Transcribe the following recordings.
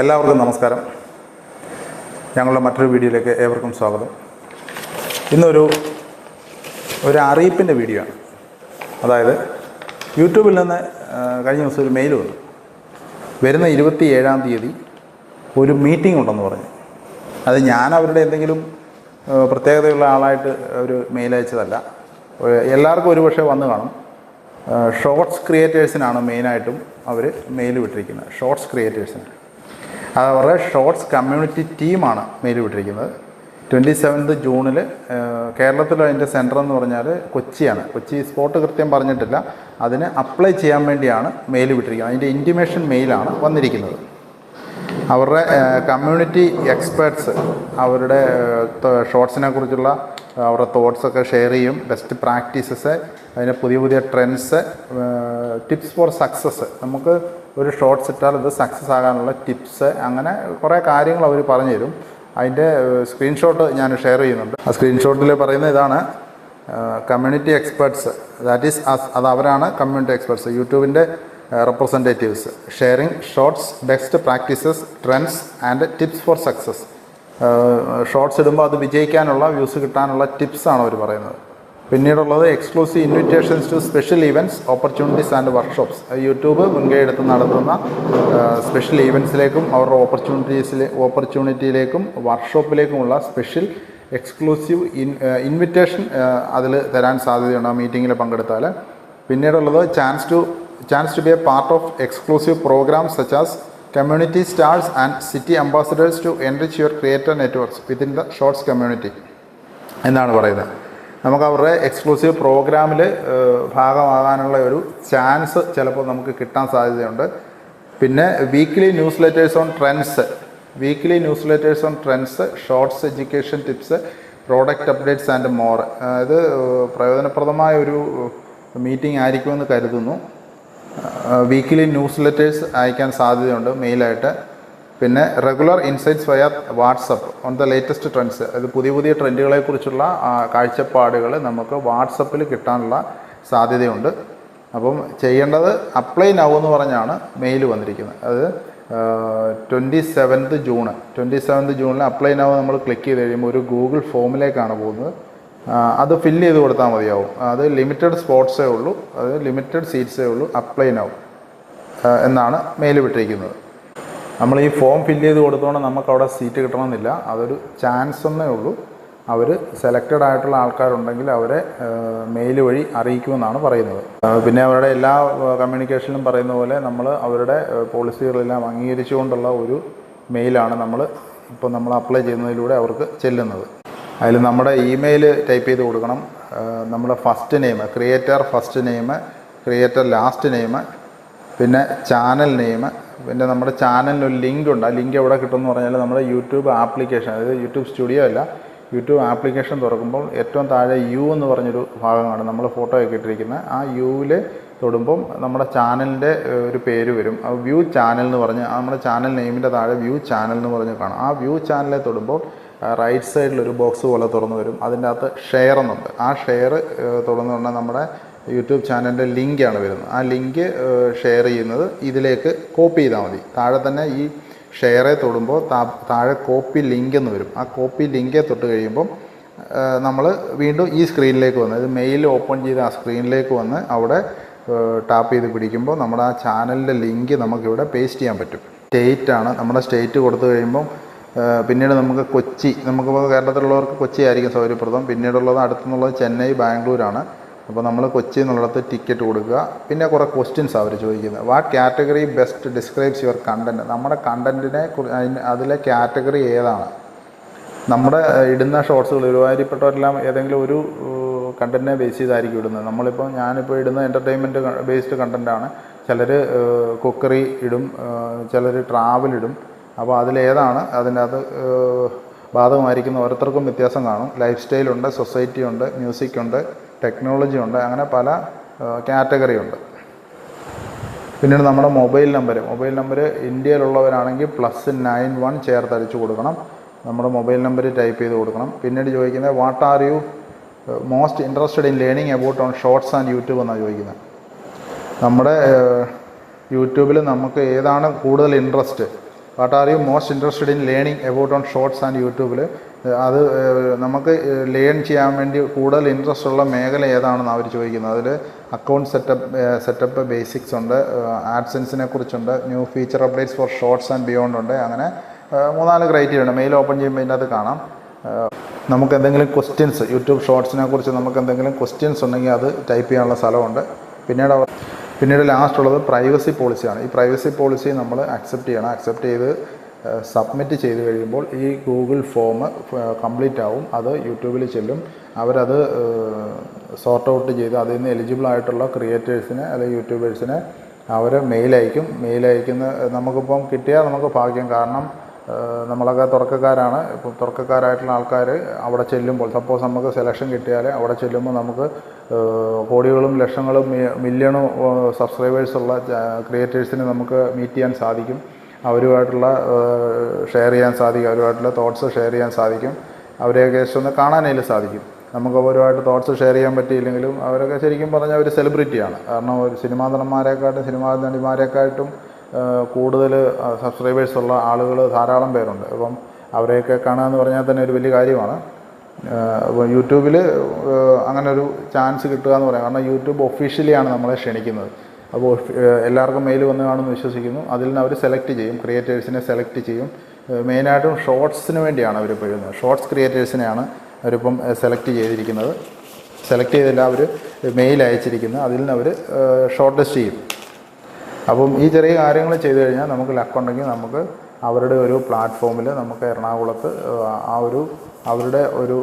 എല്ലാവർക്കും നമസ്കാരം. ഞങ്ങളുടെ മറ്റൊരു വീഡിയോയിലേക്ക് ഏവർക്കും സ്വാഗതം. ഇന്നൊരു ഒരു അറിയിപ്പിന്റെ വീഡിയോ ആണ്. അതായത് യൂട്യൂബിൽ നിന്ന് കഴിഞ്ഞ ദിവസം ഒരു മെയിൽ വന്നു. വരുന്ന ഇരുപത്തി ഏഴാം തീയതി ഒരു മീറ്റിംഗ് ഉണ്ടെന്ന് പറഞ്ഞു. അത് ഞാൻ അവരുടെ എന്തെങ്കിലും പ്രത്യേകതയുള്ള ആളായിട്ട് ഒരു മെയിൽ അയച്ചതല്ല. എല്ലാവർക്കും ഒരുപക്ഷെ വന്ന് കാണും. ഷോർട്സ് ക്രിയേറ്റേഴ്സിനാണ് മെയിനായിട്ടും അവർ മെയിൽ വിട്ടിരിക്കുന്നത്. ഷോർട്സ് ക്രിയേറ്റേഴ്സിനാണ് അവരുടെ ഷോർട്സ് കമ്മ്യൂണിറ്റി ടീമാണ് മെയിൽ വിട്ടിരിക്കുന്നത്. ട്വന്റി സെവൻത്ത് ജൂണിൽ കേരളത്തിൽ അതിന്റെ സെന്റർ എന്ന് പറഞ്ഞാൽ കൊച്ചിയാണ്. കൊച്ചി സ്പോട്ട് കൃത്യം പറഞ്ഞിട്ടില്ല. അതിന് അപ്ലൈ ചെയ്യാൻ വേണ്ടിയാണ് മെയിൽ വിട്ടിരിക്കുന്നത്. അതിന്റെ ഇന്റിമേഷൻ മെയിലാണ് വന്നിരിക്കുന്നത്. അവരുടെ കമ്മ്യൂണിറ്റി എക്സ്പേർട്സ് അവരുടെ ഷോർട്സിനെ കുറിച്ചുള്ള അവരുടെ തോട്ട്സൊക്കെ ഷെയർ ചെയ്യും. ബെസ്റ്റ് പ്രാക്ടീസസ് അതിന്റെ പുതിയ പുതിയ ട്രെൻഡ്സ് ടിപ്സ് ഫോർ സക്സസ്. നമുക്ക് ഒരു ഷോർട്സ് ഇട്ടാൽ ഇത് സക്സസ് ആകാനുള്ള ടിപ്സ് അങ്ങനെ കുറേ കാര്യങ്ങൾ അവർ പറഞ്ഞു തരും അതിന്റെ സ്ക്രീൻഷോട്ട് ഞാൻ ഷെയർ ചെയ്യുന്നുണ്ട്. ആ സ്ക്രീൻഷോട്ടിൽ പറയുന്ന ഇതാണ് കമ്മ്യൂണിറ്റി എക്സ്പേർട്സ് ദാറ്റ് ഈസ് അത് അവരാണ് community experts യൂട്യൂബിന്റെ representatives sharing shorts best practices trends and tips for success shorts ഇടുമ്പോൾ അത് വിജയിക്കാനുള്ള വ്യൂസ് കിട്ടാനുള്ള ടിപ്സാണ് അവർ പറയുന്നത്. പിന്നീടുള്ളത് exclusive invitations to special events opportunities and workshops YouTube മുൻകൈ എടുത്ത് നടത്തുന്ന സ്പെഷ്യൽ ഈവന്റ്സിലേക്കും അവരുടെ ഓപ്പർച്യൂണിറ്റീസിലെ ഓപ്പർച്യൂണിറ്റിയിലേക്കും വർക്ക്ഷോപ്പിലേക്കുമുള്ള സ്പെഷ്യൽ എക്സ്ക്ലൂസീവ് ഇൻ ഇൻവിറ്റേഷൻ അതിൽ തരാൻ സാധ്യതയുണ്ട് ആ മീറ്റിങ്ങിൽ പങ്കെടുത്താൽ പിന്നീടുള്ളത് chance to chance to be a part of exclusive programs such as community stars and city ambassadors to enrich your creator networks within the shorts community എന്നാണ് പറയുന്നത്. നമുക്ക് അവരുടെ എക്സ്ക്ലൂസീവ് പ്രോഗ്രാമിൽ ഭാഗമാകാനുള്ള ഒരു ചാൻസ് ചിലപ്പോൾ നമുക്ക് കിട്ടാൻ സാധ്യതയുണ്ട്. പിന്നെ weekly news letters on trends weekly news letters on trends shorts education tips product updates and more ഇത് പ്രയോജനപ്രദമായ ഒരു മീറ്റിംഗ് ആയിരിക്കുമെന്ന് കരുതുന്നു. വീക്കിലി ന്യൂസ് ലെറ്റേഴ്സ് അയക്കാൻ സാധ്യതയുണ്ട് മെയിലായിട്ട് പിന്നെ regular insights via WhatsApp on the latest trends അത് പുതിയ പുതിയ ട്രെൻഡുകളെക്കുറിച്ചുള്ള കാഴ്ചപ്പാടുകൾ നമുക്ക് വാട്സപ്പിൽ കിട്ടാനുള്ള സാധ്യതയുണ്ട്. അപ്പം ചെയ്യേണ്ടത് അപ്ലൈ നൗ എന്ന് പറഞ്ഞാണ് മെയിൽ വന്നിരിക്കുന്നത്. അത് twenty seventh June twenty seventh ജൂണിൽ അപ്ലൈ നൗ നമ്മൾ ക്ലിക്ക് ചെയ്ത് കഴിയുമ്പോൾ ഒരു ഗൂഗിൾ ഫോമിലേക്കാണ് പോകുന്നത്. അത് ഫില്ല് ചെയ്ത് കൊടുത്താൽ മതിയാവും. അത് ലിമിറ്റഡ് സ്പോട്ട്സേ ഉള്ളൂ. അത് ലിമിറ്റഡ് സീറ്റ്സേ ഉള്ളൂ. അപ്ലൈ നൗ എന്നാണ് മെയിൽ വിട്ടിരിക്കുന്നത്. നമ്മൾ ഈ ഫോം ഫില്ല് ചെയ്ത് കൊടുത്തോണ്ട് നമുക്ക് അവിടെ സീറ്റ് കിട്ടണമെന്നില്ല. അതൊരു ചാൻസ് എന്നേ ഉള്ളൂ. അവർ സെലക്റ്റഡ് ആയിട്ടുള്ള ആൾക്കാരുണ്ടെങ്കിൽ അവരെ മെയിൽ വഴി അറിയിക്കുമെന്നാണ് പറയുന്നത്. പിന്നെ അവരുടെ എല്ലാ കമ്മ്യൂണിക്കേഷനിലും പറയുന്ന പോലെ നമ്മൾ അവരുടെ പോളിസികളെല്ലാം അംഗീകരിച്ചുകൊണ്ടുള്ള ഒരു മെയിലാണ് നമ്മൾ ഇപ്പോൾ നമ്മൾ അപ്ലൈ ചെയ്യുന്നതിലൂടെ അവർക്ക് ചെല്ലുന്നത്. അതിൽ നമ്മുടെ ഇമെയിൽ ടൈപ്പ് ചെയ്ത് കൊടുക്കണം. നമ്മുടെ first name creator first name creator last name പിന്നെ ചാനൽ നെയിം പിന്നെ നമ്മുടെ ചാനലിന് ഒരു ലിങ്ക് ഉണ്ട്. ആ ലിങ്ക് എവിടെ കിട്ടുമെന്ന് പറഞ്ഞാൽ നമ്മുടെ യൂട്യൂബ് ആപ്ലിക്കേഷൻ അതായത് യൂട്യൂബ് സ്റ്റുഡിയോ അല്ല യൂട്യൂബ് ആപ്ലിക്കേഷൻ തുറക്കുമ്പോൾ ഏറ്റവും താഴെ യു എന്ന് പറഞ്ഞൊരു ഭാഗമാണ് നമ്മൾ ഫോട്ടോ ഒക്കെ ഇട്ടിരിക്കുന്നത് ആ യുവിൽ തൊടുമ്പം നമ്മുടെ ചാനലിന്റെ ഒരു പേര് വരും. ആ വ്യൂ ചാനൽ എന്ന് പറഞ്ഞ് നമ്മുടെ ചാനൽ നെയിമിന്റെ താഴെ വ്യൂ ചാനൽ എന്ന് പറഞ്ഞ് കാണാം. ആ വ്യൂ ചാനലിൽ തൊടുമ്പോൾ റൈറ്റ് സൈഡിൽ ഒരു ബോക്സ് പോലെ തുറന്നു വരും. അതിന്റെ അകത്ത് ഷെയർ എന്നുണ്ട്. ആ ഷെയർ തുറന്നു പറഞ്ഞാൽ നമ്മുടെ യൂട്യൂബ് ചാനലിന്റെ ലിങ്കാണ് വരുന്നത്. ആ ലിങ്ക് ഷെയർ ചെയ്യുന്നത് ഇതിലേക്ക് കോപ്പി ചെയ്താൽ മതി. താഴെ തന്നെ ഈ ഷെയറെ തൊടുമ്പോൾ താഴെ കോപ്പി ലിങ്ക് എന്ന് വരും. ആ കോപ്പി ലിങ്കെ തൊട്ട് കഴിയുമ്പം നമ്മൾ വീണ്ടും ഈ സ്ക്രീനിലേക്ക് വന്ന് ഇത് മെയിൽ ഓപ്പൺ ചെയ്ത് ആ സ്ക്രീനിലേക്ക് വന്ന് അവിടെ ടാപ്പ് ചെയ്ത് പിടിക്കുമ്പോൾ നമ്മുടെ ആ ചാനലിന്റെ ലിങ്ക് നമുക്കിവിടെ പേസ്റ്റ് ചെയ്യാൻ പറ്റും. സ്റ്റേറ്റാണ് നമ്മുടെ സ്റ്റേറ്റ് കൊടുത്തു കഴിയുമ്പം പിന്നീട് നമുക്ക് കൊച്ചി നമുക്ക് കേരളത്തിലുള്ളവർക്ക് കൊച്ചി ആയിരിക്കും സൗകര്യപ്രദം. പിന്നീടുള്ളത് അടുത്തുനിന്നുള്ളത് ചെന്നൈ ബാംഗ്ലൂരാണ്. അപ്പോൾ നമ്മൾ കൊച്ചി എന്നുള്ളിടത്ത് ടിക്കറ്റ് കൊടുക്കുക. പിന്നെ കുറേ ക്വസ്റ്റ്യൻസ് അവർ ചോദിക്കുന്നത് what category best describes your content നമ്മുടെ കണ്ടന്റിനെ അതിലെ കാറ്റഗറി ഏതാണ്? നമ്മുടെ ഇടുന്ന ഷോർട്സുകൾ ഒരുമാതിരിപ്പെട്ടവരെല്ലാം ഏതെങ്കിലും ഒരു കണ്ടന്റിനെ ബേസ് ചെയ്തായിരിക്കും ഇടുന്നത്. നമ്മളിപ്പോൾ ഞാനിപ്പോൾ ഇടുന്ന എന്റർടൈൻമെന്റ് ബേസ്ഡ് കണ്ടന്റാണ് ചിലർ കുക്കറി ഇടും ചിലർ ട്രാവൽ ഇടും. അപ്പോൾ അതിലേതാണ് അതിന്റെ അത് ബാധകമായിരിക്കുന്ന ഓരോരുത്തർക്കും വ്യത്യാസം കാണും. ലൈഫ് സ്റ്റൈലുണ്ട് സൊസൈറ്റി ഉണ്ട് മ്യൂസിക് ഉണ്ട്. ടെക്നോളജി ഉണ്ട്. അങ്ങനെ പല കാറ്റഗറി ഉണ്ട്. പിന്നീട് നമ്മുടെ മൊബൈൽ നമ്പർ മൊബൈൽ നമ്പർ ഇന്ത്യയിലുള്ളവരാണെങ്കിൽ പ്ലസ് നയൻ വൺ ചേർത്ത് അടിച്ചു കൊടുക്കണം. നമ്മുടെ മൊബൈൽ നമ്പർ ടൈപ്പ് ചെയ്ത് കൊടുക്കണം. പിന്നീട് ചോദിക്കുന്നത് what are you most interested in learning about on shorts and YouTube എന്നാണ് ചോദിക്കുന്നത്. നമ്മുടെ യൂട്യൂബിൽ നമുക്ക് ഏതാണ് കൂടുതൽ interest what are you most interested in learning about on shorts and യൂട്യൂബിൽ അത് നമുക്ക് ലേൺ ചെയ്യാൻ വേണ്ടി കൂടുതൽ ഇൻട്രസ്റ്റ് ഉള്ള മേഖല ഏതാണെന്ന് അവർ ചോദിക്കുന്നത്. അതിൽ അക്കൗണ്ട് സെറ്റപ്പ് സെറ്റപ്പ് ബേസിക്സ് ഉണ്ട് ആഡ്സെൻസിനെ കുറിച്ചുണ്ട് new feature updates for shorts and beyond ഉണ്ട് അങ്ങനെ മൂന്നാൽ ക്രൈറ്റീരിയ ഉണ്ട്. മെയിൽ ഓപ്പൺ ചെയ്യുമ്പോൾ ഇതിന്റെ അത് കാണാം. നമുക്ക് എന്തെങ്കിലും ക്വസ്റ്റ്യൻസ് യൂട്യൂബ് ഷോർട്സിനെ കുറിച്ച് നമുക്ക് എന്തെങ്കിലും ക്വസ്റ്റ്യൻസ് ഉണ്ടെങ്കിൽ അത് ടൈപ്പ് ചെയ്യാനുള്ള സ്ഥലമുണ്ട്. പിന്നീട് അവർ പിന്നീട് ലാസ്റ്റ് ഉള്ളത് പ്രൈവസി പോളിസിയാണ് ഈ പ്രൈവസി പോളിസി നമ്മൾ അക്സെപ്റ്റ് ചെയ്യണം. അക്സെപ്റ്റ് ചെയ്ത് സബ്മിറ്റ് ചെയ്ത് കഴിയുമ്പോൾ ഈ ഗൂഗിൾ ഫോം കംപ്ലീറ്റ് ആവും. അത് യൂട്യൂബിൽ ചെല്ലും. അവരത് സോർട്ട് ഔട്ട് ചെയ്ത് അതിൽ നിന്ന് എലിജിബിൾ ആയിട്ടുള്ള ക്രിയേറ്റേഴ്സിനെ അല്ലെങ്കിൽ യൂട്യൂബേഴ്സിനെ അവർ മെയിൽ അയക്കും. മെയിൽ അയക്കുന്ന നമുക്കിപ്പം കിട്ടിയാൽ നമുക്ക് ഭാഗ്യം. കാരണം നമ്മളൊക്കെ തുടക്കക്കാരാണ് ഇപ്പോൾ തുടക്കക്കാരായിട്ടുള്ള ആൾക്കാർ അവിടെ ചെല്ലുമ്പോൾ സപ്പോസ് നമുക്ക് സെലക്ഷൻ കിട്ടിയാൽ അവിടെ ചെല്ലുമ്പോൾ നമുക്ക് കോടികളും ലക്ഷങ്ങളും മില്യണും സബ്സ്ക്രൈബേഴ്സുള്ള ക്രിയേറ്റേഴ്സിനെ നമുക്ക് മീറ്റ് ചെയ്യാൻ സാധിക്കും. അവരുമായിട്ടുള്ള ഷെയർ ചെയ്യാൻ സാധിക്കും. അവരുമായിട്ടുള്ള തോട്ട്സ് ഷെയർ ചെയ്യാൻ സാധിക്കും. അവരെയൊക്കെ ഒന്ന് കാണാനായിട്ട് സാധിക്കും. നമുക്ക് അവരുമായിട്ട് തോട്ട്സ് ഷെയർ ചെയ്യാൻ പറ്റിയില്ലെങ്കിലും അവരൊക്കെ ശരിക്കും പറഞ്ഞാൽ ഒരു സെലിബ്രിറ്റിയാണ് കാരണം ഒരു സിനിമാ നടന്മാരെക്കാട്ടും സിനിമാ നടിമാരെക്കാട്ടും കൂടുതൽ സബ്സ്ക്രൈബേഴ്സുള്ള ആളുകൾ ധാരാളം പേരുണ്ട്. അപ്പം അവരെയൊക്കെ കാണുക എന്ന് പറഞ്ഞാൽ തന്നെ ഒരു വലിയ കാര്യമാണ്. യൂട്യൂബിൽ അങ്ങനെ ഒരു ചാൻസ് കിട്ടുക എന്ന് പറയാം. കാരണം യൂട്യൂബ് ഒഫീഷ്യലിയാണ് നമ്മളെ ക്ഷണിക്കുന്നത്. അപ്പോൾ എല്ലാവർക്കും മെയിൽ വന്ന് കാണുമെന്ന് വിശ്വസിക്കുന്നു. അതിൽ നിന്ന് അവർ സെലക്ട് ചെയ്യും. ക്രിയേറ്റേഴ്സിനെ സെലക്ട് ചെയ്യും. മെയിനായിട്ടും ഷോർട്സിന് വേണ്ടിയാണ് അവർ എഴുതുന്നത് ഷോർട്സ് ക്രിയേറ്റേഴ്സിനെയാണ് അവരിപ്പം സെലക്ട് ചെയ്തിരിക്കുന്നത്. സെലക്ട് ചെയ്തില്ല അവർ മെയിൽ അയച്ചിരിക്കുന്നത്. അതിൽ നിന്ന് അവർ ഷോർട്ട് ലിസ്റ്റ് ചെയ്യും. അപ്പം ഈ ചെറിയ കാര്യങ്ങൾ ചെയ്തു കഴിഞ്ഞാൽ നമുക്ക് ലക്കുണ്ടെങ്കിൽ നമുക്ക് അവരുടെ ഒരു പ്ലാറ്റ്ഫോമിൽ നമുക്ക് എറണാകുളത്ത് ആ ഒരു അവരുടെ ഒരു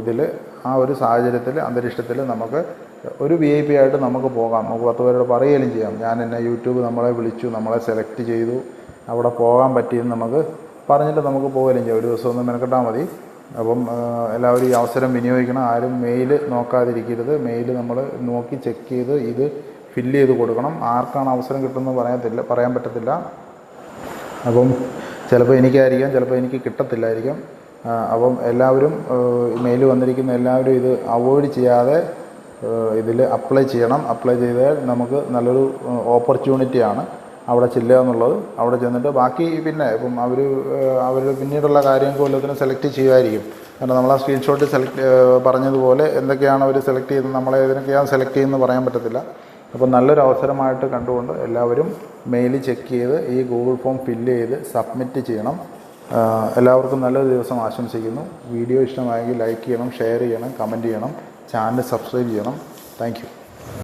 ഇതിൽ ആ ഒരു സാഹചര്യത്തിൽ അന്തരീക്ഷത്തിൽ നമുക്ക് ഒരു വി ഐ പി ആയിട്ട് നമുക്ക് പോകാം. നമുക്ക് പത്ത് പേരോട് പറയുകയും ചെയ്യാം. ഞാൻ എന്നെ യൂട്യൂബ് നമ്മളെ വിളിച്ചു നമ്മളെ സെലക്ട് ചെയ്തു അവിടെ പോകാൻ പറ്റിയെന്ന് നമുക്ക് പറഞ്ഞിട്ട് നമുക്ക് പോകുകയും ചെയ്യാം. ഒരു ദിവസം ഒന്ന് മെനക്കെട്ടാൽ മതി. അപ്പം എല്ലാവരും ഈ അവസരം വിനിയോഗിക്കണം. ആരും മെയിൽ നോക്കാതിരിക്കരുത്. മെയിൽ നമ്മൾ നോക്കി ചെക്ക് ചെയ്ത് ഇത് ഫില്ല് ചെയ്ത് കൊടുക്കണം. ആർക്കാണ് അവസരം കിട്ടുന്നത് പറയത്തില്ല പറയാൻ പറ്റത്തില്ല. അപ്പം ചിലപ്പോൾ എനിക്കായിരിക്കാം ചിലപ്പോൾ എനിക്ക് കിട്ടത്തില്ലായിരിക്കും. അപ്പം എല്ലാവരും മെയിൽ വന്നിരിക്കുന്ന എല്ലാവരും ഇത് അവോയ്ഡ് ചെയ്യാതെ ഇതിൽ അപ്ലൈ ചെയ്യണം. അപ്ലൈ ചെയ്താൽ നമുക്ക് നല്ലൊരു ഓപ്പർച്യൂണിറ്റിയാണ് അവിടെ ചെല്ലുക എന്നുള്ളത്. അവിടെ ചെന്നിട്ട് ബാക്കി പിന്നെ ഇപ്പം അവർ അവർ പിന്നീടുള്ള കാര്യങ്ങൾക്ക് വല്ലതിനും സെലക്ട് ചെയ്യുമായിരിക്കും. കാരണം നമ്മൾ ആ സ്ക്രീൻഷോട്ട് സെലക്ട് പറഞ്ഞതുപോലെ എന്തൊക്കെയാണ് അവർ സെലക്ട് ചെയ്തത് നമ്മളെ ഇതിനൊക്കെയാണ് സെലക്ട് ചെയ്യുന്നത് പറയാൻ പറ്റത്തില്ല. അപ്പോൾ നല്ലൊരു അവസരമായിട്ട് കണ്ടുകൊണ്ട് എല്ലാവരും മെയിൽ ചെക്ക് ചെയ്ത് ഈ ഗൂഗിൾ ഫോം ഫില്ല് ചെയ്ത് സബ്മിറ്റ് ചെയ്യണം. എല്ലാവർക്കും നല്ലൊരു ദിവസം ആശംസിക്കുന്നു. വീഡിയോ ഇഷ്ടമായെങ്കിൽ ലൈക്ക് ചെയ്യണം ഷെയർ ചെയ്യണം കമന്റ് ചെയ്യണം. ചാനൽ സബ്സ്ക്രൈബ് ചെയ്യണം. താങ്ക്